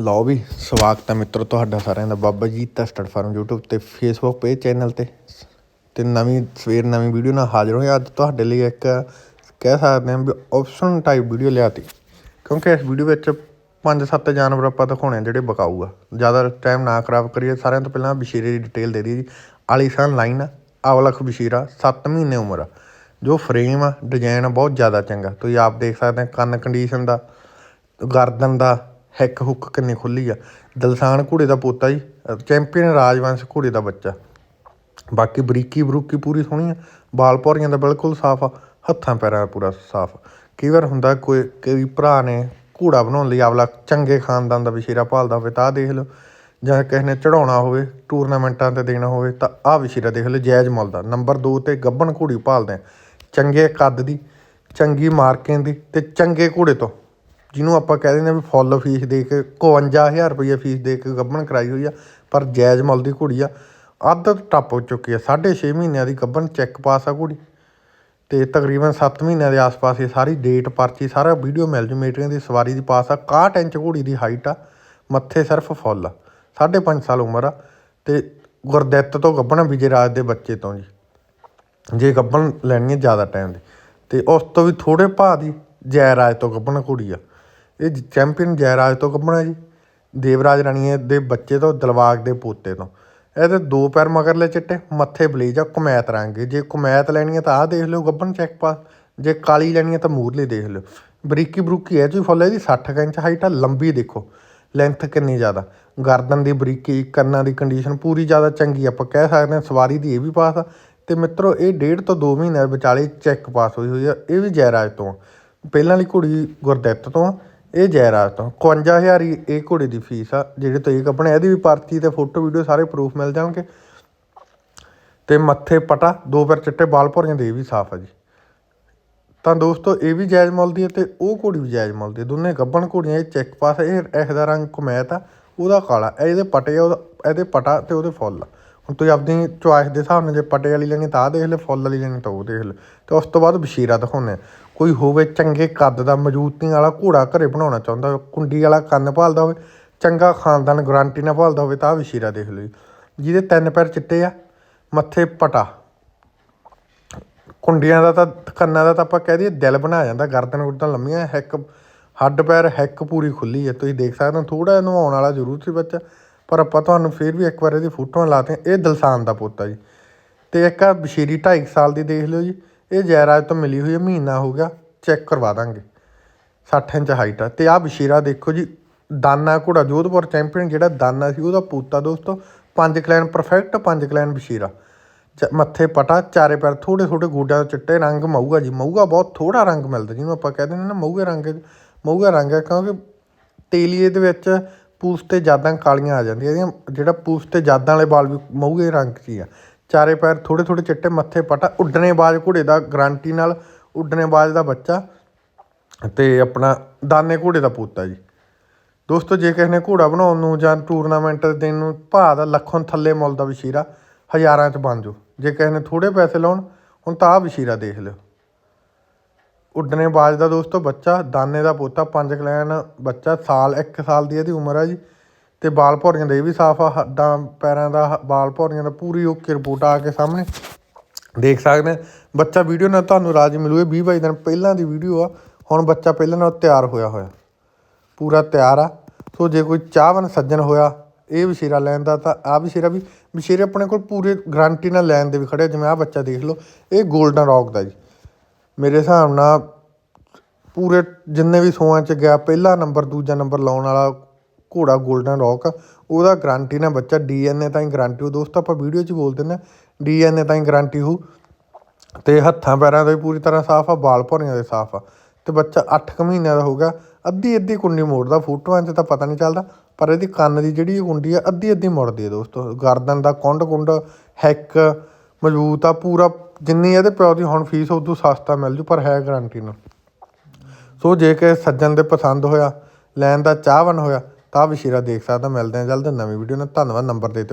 ਲਓ ਵੀ, ਸਵਾਗਤ ਹੈ ਮਿੱਤਰੋ ਤੁਹਾਡਾ ਸਾਰਿਆਂ ਦਾ, ਬਾਬਾ ਜੀ ਤਾਂ ਸਟੱਡ ਫਾਰਮ YouTube ਤੇ Facebook ਪੇਜ ਚੈਨਲ ਤੇ। ਤੇ ਨਵੀਂ, ਸਵੇਰ ਨਵੀਂ ਵੀਡੀਓ ਨਾਲ ਹਾਜ਼ਰ ਹੋਏ ਅੱਜ ਤੁਹਾਡੇ ਲਈ ਇੱਕ ਕਹਿ ਸਕਦੇ ਹਾਂ ਵੀ ਆਪਸ਼ਨ ਟਾਈਪ ਵੀਡੀਓ ਲਿਆਤੀ। ਕਿਉਂਕਿ ਇਸ ਵੀਡੀਓ ਵਿੱਚ ਪੰਜ ਸੱਤ ਜਾਨਵਰ ਆਪਾਂ ਦਿਖਾਉਣੇ ਆ ਜਿਹੜੇ ਬਕਾਊ ਆ। ਜ਼ਿਆਦਾ ਟਾਈਮ ਨਾ ਖਰਾਬ ਕਰੀਏ, ਸਾਰਿਆਂ ਤੋਂ ਪਹਿਲਾਂ ਬਸ਼ੀਰੇ ਦੀ ਡਿਟੇਲ ਦੇ ਦਈਏ। ਜੀ ਆਲੀਸ਼ਾਨ ਲਾਈਨ ਆ, ਅਵਲਖ ਬਸ਼ੀਰਾ 7 ਮਹੀਨੇ ਉਮਰ ਆ। ਜੋ ਫਰੇਮ ਆ ਡਿਜ਼ਾਈਨ ਬਹੁਤ ਜ਼ਿਆਦਾ ਚੰਗਾ। ਤੁਸੀਂ ਆਪ ਦੇਖ ਸਕਦੇ ਆ, ਕੰਨ ਕੰਡੀਸ਼ਨ ਦਾ, ਗਰਦਨ ਦਾ ਹੈਕ ਹੁੱਕ ਕਿੰਨੀ ਖੁੱਲ੍ਹੀ ਆ। ਦਲਸਾਨ ਘੋੜੇ ਦਾ ਪੋਤਾ ਜੀ ਚੈਂਪੀਅਨ ਰਾਜਵੰਸ਼ ਘੋੜੇ ਦਾ ਬੱਚਾ। ਬਾਕੀ ਬਰੀਕੀ ਬਰੂਕੀ ਪੂਰੀ ਸੋਹਣੀ ਆ। ਬਾਲ ਪੌਰੀਆਂ ਦਾ ਬਿਲਕੁਲ ਸਾਫ਼ ਆ, ਹੱਥਾਂ ਪੈਰਾਂ ਦਾ ਪੂਰਾ ਸਾਫ਼। ਕਈ ਵਾਰ ਹੁੰਦਾ ਕੋਈ, ਕਈ ਭਰਾ ਨੇ ਘੋੜਾ ਬਣਾਉਣ ਲਈ ਆਪਲਾ ਚੰਗੇ ਖਾਨਦਾਨ ਦਾ ਵਿਸ਼ੇਰਾ ਭਾਲਦਾ ਹੋਵੇ ਤਾਂ ਆਹ ਦੇਖ ਲਓ। ਜਾਂ ਕਿਸੇ ਨੇ ਚੜਾਉਣਾ ਹੋਵੇ, ਟੂਰਨਾਮੈਂਟਾਂ ਤੇ ਦੇਣਾ ਹੋਵੇ ਤਾਂ ਆਹ ਵਿਸ਼ੇਰਾ ਦੇਖ ਲਓ, ਜਾਇਜ਼ ਮੁੱਲ ਦਾ। ਨੰਬਰ 2 ਤੇ ਗੱਬਣ ਘੋੜੀ ਭਾਲਦੇ ਆ। ਚੰਗੇ ਕੱਦ ਦੀ, ਚੰਗੀ ਮਾਰਕਿੰਗ ਦੀ ਤੇ ਚੰਗੇ ਘੋੜੇ ਤੋਂ। ਜਿਹਨੂੰ ਆਪਾਂ ਕਹਿ ਦਿੰਦੇ ਆ ਵੀ ਫੁੱਲ ਫੀਸ ਦੇ ਕੇ ਕਵੰਜਾ ਹਜ਼ਾਰ ਰੁਪਈਆ ਫੀਸ ਦੇ ਕੇ ਗੱਭਣ ਕਰਵਾਈ ਹੋਈ ਆ, ਪਰ ਜਾਇਜ਼ ਮੁੱਲ ਦੀ ਘੋੜੀ ਆ। ਅੱਧ ਟੱਪ ਹੋ ਚੁੱਕੀ ਆ। 6.5 ਮਹੀਨਿਆਂ ਦੀ ਗੱਭਣ ਚੈੱਕ ਪਾਸ ਆ ਘੋੜੀ। ਤੇ ਤਕਰੀਬਨ 7 ਮਹੀਨਿਆਂ ਦੇ ਆਸ-ਪਾਸ ਇਹ ਸਾਰੀ ਡੇਟ ਪਰਚੀ, ਸਾਰਾ ਵੀਡੀਓ ਮਿਲ ਜੂ ਮੀਟਰਿੰਗ ਦੀ ਸਵਾਰੀ ਦੀ ਪਾਸ ਆ। 61 ਇੰਚ ਘੋੜੀ ਦੀ ਹਾਈਟ ਆ, ਮੱਥੇ ਸਿਰਫ ਫੁੱਲ ਆ। 5.5 ਸਾਲ ਉਮਰ ਆ ਤੇ ਗੁਰਦਿੱਤ ਤੋਂ ਗੱਭਣ ਵਿਜੇ ਰਾਜ ਦੇ ਬੱਚੇ ਤੋਂ ਜੀ। ਜੇ ਗੱਭਣ ਲੈਣੀ ਹੈ ਜ਼ਿਆਦਾ ਟਾਈਮ ਦੀ। ਤੇ ਉਸ ਤੋਂ ਵੀ ਥੋੜੇ ਭਾਅ ਦੀ ਜੈ ਰਾਜ ਤੋਂ ਗੱਭਣ ਘੋੜੀ ਆ। ਇਹ ਚੈਂਪੀਅਨ ਜੈਰਾਜ ਤੋਂ ਗੱਬਣ ਹੈ ਜੀ ਦੇਵਰਾਜ ਰਾਣੀਏ ਦੇ ਬੱਚੇ ਤੋਂ ਦਿਲਵਾਗ ਦੇ ਪੋਤੇ ਤੋਂ। ਇਹਦੇ ਦੋ ਪੈਰ ਮਗਰਲੇ ਚਿੱਟੇ ਮੱਥੇ ਬਲੇਜ ਆ ਕੁਮੈਤ ਰੰਗ ਜੇ ਕੁਮੈਤ ਲੈਣੀ ਹੈ ਤਾਂ ਆਹ ਦੇਖ ਲਿਓ ਗੱਬਣ ਚੈੱਕ ਪਾਸ ਜੇ ਕਾਲੀ ਲੈਣੀ ਹੈ ਤਾਂ ਮੂਰਲੀ ਦੇਖ ਲਿਓ। ਬਰੀਕੀ ਬਰੂਕੀ ਹੈ ਜੀ ਫੁੱਲ ਇਹਦੀ 60 ਕੁ ਇੰਚ ਹਾਈਟ ਆ ਲੰਬੀ ਦੇਖੋ। ਲੈਂਥ ਕਿੰਨੀ ਜ਼ਿਆਦਾ। ਗਰਦਨ ਦੀ ਬਰੀਕੀ ਕੰਨਾਂ ਦੀ ਕੰਡੀਸ਼ਨ ਪੂਰੀ ਜ਼ਿਆਦਾ ਚੰਗੀ ਆਪਾਂ ਕਹਿ ਸਕਦੇ ਹਾਂ ਸਵਾਰੀ ਦੀ ਇਹ ਵੀ ਪਾਸ ਆ। ਤੇ ਮਿੱਤਰੋ ਇਹ ਡੇਢ ਤੋਂ 2 ਮਹੀਨੇ ਵਿਚਾਲੇ ਚੈੱਕ ਪਾਸ ਹੋਈ ਹੋਈ ਆ ਇਹ ਵੀ ਜੈਰਾਜ ਤੋਂ ਆ। ਪਹਿਲਾਂ ਵਾਲੀ ਘੋੜੀ ਗੁਰਦਿੱਤ ਤੋਂ ਆ, ਇਹ ਜੈਰਾਜ ਤੋਂ। 51000 ਹੀ ਇਹ ਘੋੜੇ ਦੀ ਫੀਸ ਆ, ਜਿਹੜੇ ਤੋਂ ਇਹ ਕੱਪਣੇ ਇਹਦੀ ਵੀ ਪਰਚੀ ਤੇ ਫੋਟੋ, ਵੀਡੀਓ ਸਾਰੇ ਪ੍ਰੂਫ ਮਿਲ ਜਾਣਗੇ। ਤੇ ਮੱਥੇ ਪਟਾ, ਦੋ ਪੈਰ ਚਿੱਟੇ, ਬਾਲ ਭੋਰੀਆਂ ਦੇ ਇਹ ਵੀ ਸਾਫ਼ ਆ ਜੀ। ਤਾਂ ਦੋਸਤੋ, ਇਹ ਵੀ ਜਾਇਜ਼ ਮੁੱਲ ਦੀ ਹੈ ਤੇ ਉਹ ਘੋੜੀ ਵੀ ਜਾਇਜ਼ ਮੁੱਲ ਦੀ ਹੈ ਦੋਨੇ ਗੱਬਣ ਘੋੜੀਆਂ, ਇਹ ਚੈੱਕ ਪਾਸ ਇਹ ਇਹਦਾ ਰੰਗ ਕੁਮੈਤ ਆ, ਉਹਦਾ ਕਾਲਾ। ਇਹਦੇ ਪਟੇ ਆ, ਉਹਦਾ ਇਹਦੇ ਪਟਾ ਤੇ ਉਹਦੇ ਫੁੱਲ ਆ। ਤੁਸੀਂ ਆਪਣੀ ਚੁਆਇਸ ਦੇ ਹਿਸਾਬ ਨਾਲ ਜੇ ਪਟੇ ਵਾਲੀ ਲੈਣੀ ਤਾਂ ਆਹ ਦੇਖ ਲਓ ਫੁੱਲ ਵਾਲੀ ਲੈਣੀ ਤਾਂ ਉਹ ਦੇਖ ਲਓ ਤੇ ਉਸ ਤੋਂ ਬਾਅਦ ਬਸ਼ੀਰਾ ਦਿਖਾਉਂਦੇ ਹਾਂ। ਕੋਈ ਹੋਵੇ ਚੰਗੇ ਕੱਦ ਦਾ ਮਜ਼ਬੂਤੀ ਵਾਲਾ ਘੋੜਾ ਘਰੇ ਬਣਾਉਣਾ ਚਾਹੁੰਦਾ ਹੋਵੇ, ਕੁੰਡੀ ਵਾਲਾ ਕੰਨ ਭਾਲਦਾ ਹੋਵੇ, ਚੰਗਾ ਖਾਨਦਾਨ ਗਾਰੰਟੀ ਨਾਲ ਭਾਲਦਾ ਹੋਵੇ, ਤਾਂ ਆਹ ਬਸ਼ੀਰਾ ਦੇਖ ਲਓ ਜੀ। ਜਿਹਦੇ ਤਿੰਨ ਪੈਰ ਚਿੱਟੇ ਆ, ਮੱਥੇ ਪਟਾ। ਕੁੰਡੀਆਂ ਦਾ ਤਾਂ, ਕੰਨਾਂ ਦਾ ਤਾਂ ਆਪਾਂ ਕਹਿ ਦਈਏ ਦਿਲ ਬਣਾ ਜਾਂਦਾ, ਗਰਦਨ ਗੁਰਦਨ ਲੰਮੀਆਂ ਹੈਕ ਹੱਡ ਪੈਰ ਹੈਕ ਪੂਰੀ ਖੁੱਲੀ ਹੈ ਤੁਸੀਂ ਦੇਖ ਸਕਦੇ ਹੋ ਥੋੜਾ ਆਉਣ ਵਾਲਾ ਜ਼ਰੂਰ ਸੀ ਬੱਚਾ। ਪਰ ਆਪਾਂ ਤੁਹਾਨੂੰ ਫਿਰ ਵੀ ਇੱਕ ਵਾਰ ਇਹਦੀ ਫੋਟੋਆਂ ਲਾਤੇ ਇਹ ਦਲਸਾਨ ਦਾ ਪੋਤਾ ਜੀ। ਤੇ ਇੱਕ ਆ ਬਸ਼ੀਰੀ 2.5 ਸਾਲ ਦੀ ਦੇਖ ਲਿਓ ਜੀ। ਇਹ ਜੈਰਾਜ ਤੋਂ ਮਿਲੀ ਹੋਈ ਹੈ ਮਹੀਨਾ ਹੋ ਗਿਆ, ਚੈੱਕ ਕਰਵਾ ਦਾਂਗੇ। 60 ਇੰਚ ਹਾਈਟ ਆ। ਤੇ ਆ ਬਸ਼ੀਰਾ ਦੇਖੋ ਜੀ, ਦਾਨਾ ਘੋੜਾ, ਜੋਧਪੁਰ ਚੈਂਪੀਅਨ ਜਿਹੜਾ ਦਾਨਾ ਸੀ, ਉਹਦਾ ਪੋਤਾ ਦੋਸਤੋ, ਪੰਜ ਕਲੈਨ ਪਰਫੈਕਟ ਪੰਜ ਕਲੈਨ ਬਸ਼ੀਰਾ। ਚ- ਮੱਥੇ ਪਟਾ, ਚਾਰੇ ਪੈਰ ਥੋੜੇ ਥੋੜੇ ਗੋਡਿਆਂ ਤੋਂ ਚਿੱਟੇ ਰੰਗ ਮਊਗਾ ਜੀ। ਮਊਗਾ ਬਹੁਤ ਥੋੜਾ ਰੰਗ ਮਿਲਦਾ, ਜਿਹਨੂੰ ਆਪਾਂ ਕਹਿੰਦੇ ਨੇ ਨਾ ਮਊਗੇ ਰੰਗ, ਮਊਗਾ ਰੰਗ ਹੈ ਕਿਉਂਕਿ ਤੇਲੀਏ ਦੇ ਵਿੱਚ ਪੂਸ ਤੇ ਜਾਦਾਂ ਕਾਲੀਆਂ ਆ ਜਾਂਦੀਆਂ, ਇਹਦੀਆਂ ਜਿਹੜਾ ਪੂਸ ਤੇ ਜਾਦਾਂ ਵਾਲੇ ਵਾਲ ਵੀ ਮਊਗੇ ਰੰਗ 'ਚ ਹੀ ਆ? ਚਾਰੇ ਪੈਰ ਥੋੜ੍ਹੇ ਥੋੜ੍ਹੇ ਚਿੱਟੇ, ਮੱਥੇ ਪਟਾ, ਉੱਡਣੇ ਬਾਜ ਘੋੜੇ ਦਾ ਗਰੰਟੀ ਨਾਲ ਉੱਡਣੇ ਬਾਜ ਦਾ ਬੱਚਾ ਅਤੇ ਆਪਣਾ ਦਾਨੇ ਘੋੜੇ ਦਾ ਪੋਤਾ ਜੀ। ਦੋਸਤੋ, ਜੇ ਕਿਸੇ ਨੇ ਘੋੜਾ ਬਣਾਉਣ ਨੂੰ ਜਾਂ ਟੂਰਨਾਮੈਂਟ ਦੇਣ ਨੂੰ ਭਾਅ ਦਾ ਲੱਖੋਂ ਥੱਲੇ ਮੁੱਲ ਦਾ ਵਸ਼ੀਰਾ ਹਜ਼ਾਰਾਂ ਚ ਬਣ ਜਾਓ। ਜੇ ਕਿਸੇ ਨੇ ਥੋੜ੍ਹੇ ਪੈਸੇ ਲਾਉਣ, ਹੁਣ ਤਾਂ ਆਹ ਵਸ਼ੀਰਾ ਦੇਖ ਲਿਓ। ਉੱਡਣੇ ਬਾਜ ਦਾ ਦੋਸਤੋ ਬੱਚਾ, ਦਾਨੇ ਦਾ ਪੋਤਾ, ਪੰਜ ਕਲੈਨ ਬੱਚਾ, ਸਾਲ, ਇੱਕ ਸਾਲ ਦੀ ਇਹਦੀ ਉਮਰ ਆ ਜੀ। ਤੇ ਬਾਲ ਭੌਰੀਆਂ ਦਾ ਇਹ ਵੀ ਸਾਫ਼ ਆ, ਹੱਡਾਂ, ਪੈਰਾਂ ਦਾ ਹ- ਬਾਲ ਭੌਰੀਆਂ ਦਾ ਪੂਰੀ ਓਕੇ ਰਿਪੋਰਟ ਆ ਕੇ ਸਾਹਮਣੇ। ਦੇਖ ਸਕਦੇ ਬੱਚਾ ਵੀਡੀਓ ਨਾਲ ਤੁਹਾਨੂੰ ਰਾਜ ਮਿਲੂ ਇਹ 20 22 ਦਿਨ ਪਹਿਲਾਂ ਦੀ ਵੀਡੀਓ ਆ, ਹੁਣ ਬੱਚਾ ਪਹਿਲਾਂ ਨਾਲ ਤਿਆਰ ਹੋਇਆ ਹੋਇਆ। ਪੂਰਾ ਤਿਆਰ ਆ। ਸੋ ਜੇ ਕੋਈ ਚਾਹਵਨ ਸੱਜਣ ਹੋਇਆ, ਇਹ ਵਿਸ਼ੇਰਾ ਲੈਣ ਦਾ ਤਾਂ ਆ ਵਿਸ਼ੇਰਾ ਵੀ ਵਿਸ਼ੇਰੇ ਆਪਣੇ ਕੋਲ ਪੂਰੇ ਗਾਰੰਟੀ ਨਾਲ ਲੈਣ ਦੇ ਵੀ ਖੜੇ ਜਿਵੇਂ ਆ ਬੱਚਾ ਦੇਖ ਲਓ, ਇਹ 골ਡਨ ਰੌਕ ਦਾ ਜੀ। ਮੇਰੇ ਹਿਸਾਬ ਨਾਲ ਪੂਰੇ ਜਿੰਨੇ ਵੀ ਸੋਆਂ ਚ ਗਿਆ, ਪਹਿਲਾ ਨੰਬਰ ਦੂਜਾ ਨੰਬਰ ਲਾਉਣ ਵਾਲਾ ਘੋੜਾ ਗੋਲਡਨ ਰੌਕ ਉਹਦਾ ਗਾਰੰਟੀ ਨਾ ਬੱਚਾ ਡੀਐਨਏ ਤਾਂ ਹੀ ਗਾਰੰਟੀ ਹੋ ਦੋਸਤੋ, ਆਪਾਂ ਵੀਡੀਓ 'ਚ ਬੋਲ ਦਿੰਦੇ ਡੀਐਨਏ ਤਾਂ ਹੀ ਗਾਰੰਟੀ ਹੋ ਤੇ ਹੱਥਾਂ, ਪੈਰਾਂ ਦਾ ਵੀ ਪੂਰੀ ਤਰ੍ਹਾਂ ਸਾਫ਼ ਆ ਬਾਲ ਭੌਰੀਆਂ ਦੇ ਸਾਫ਼ ਆ। ਤੇ ਬੱਚਾ 8 ਕੁ ਮਹੀਨਿਆਂ ਦਾ ਹੋਊਗਾ ਅੱਧੀ ਅੱਧੀ ਕੁੰਡੀ ਮੋੜਦਾ ਫੋਟੋਆਂ 'ਚ ਤਾਂ ਪਤਾ ਨਹੀਂ ਚੱਲਦਾ। ਪਰ ਇਹਦੀ ਕੰਨ ਦੀ ਜਿਹੜੀ ਇਹ ਕੁੰਡੀ ਆ, ਅੱਧੀ ਅੱਧੀ ਮੁੜਦੀ ਹੈ ਦੋਸਤੋ। ਗਰਦਨ ਦਾ ਕੁੰਡ ਕੁੰਡ ਹੈਕ ਮਜ਼ਬੂਤ ਆ, ਪੂਰਾ ਜਿੰਨੀ ਇਹਦੇ ਪਿਓ ਦੀ ਹੁਣ ਫੀਸ ਉਦੋਂ ਸਸਤਾ ਮਿਲ ਜੂ, ਪਰ ਹੈ ਗਾਰੰਟੀ ਨਾਲ। ਸੋ ਜੇ ਕਿ ਸੱਜਣ ਦੇ ਪਸੰਦ ਹੋਇਆ, ਲੈਣ ਦਾ ਚਾਹਵਨ ਹੋਇਆ, ਤਾਂ ਵਿਸ਼ੇਰਾ ਦੇਖ ਸਕਦਾ, ਮਿਲਦੇ ਆ ਜਲਦ ਨਵੀਂ ਵੀਡੀਓ ਨਾਲ। ਧੰਨਵਾਦ, ਨੰਬਰ ਦੇ ਦਿਓ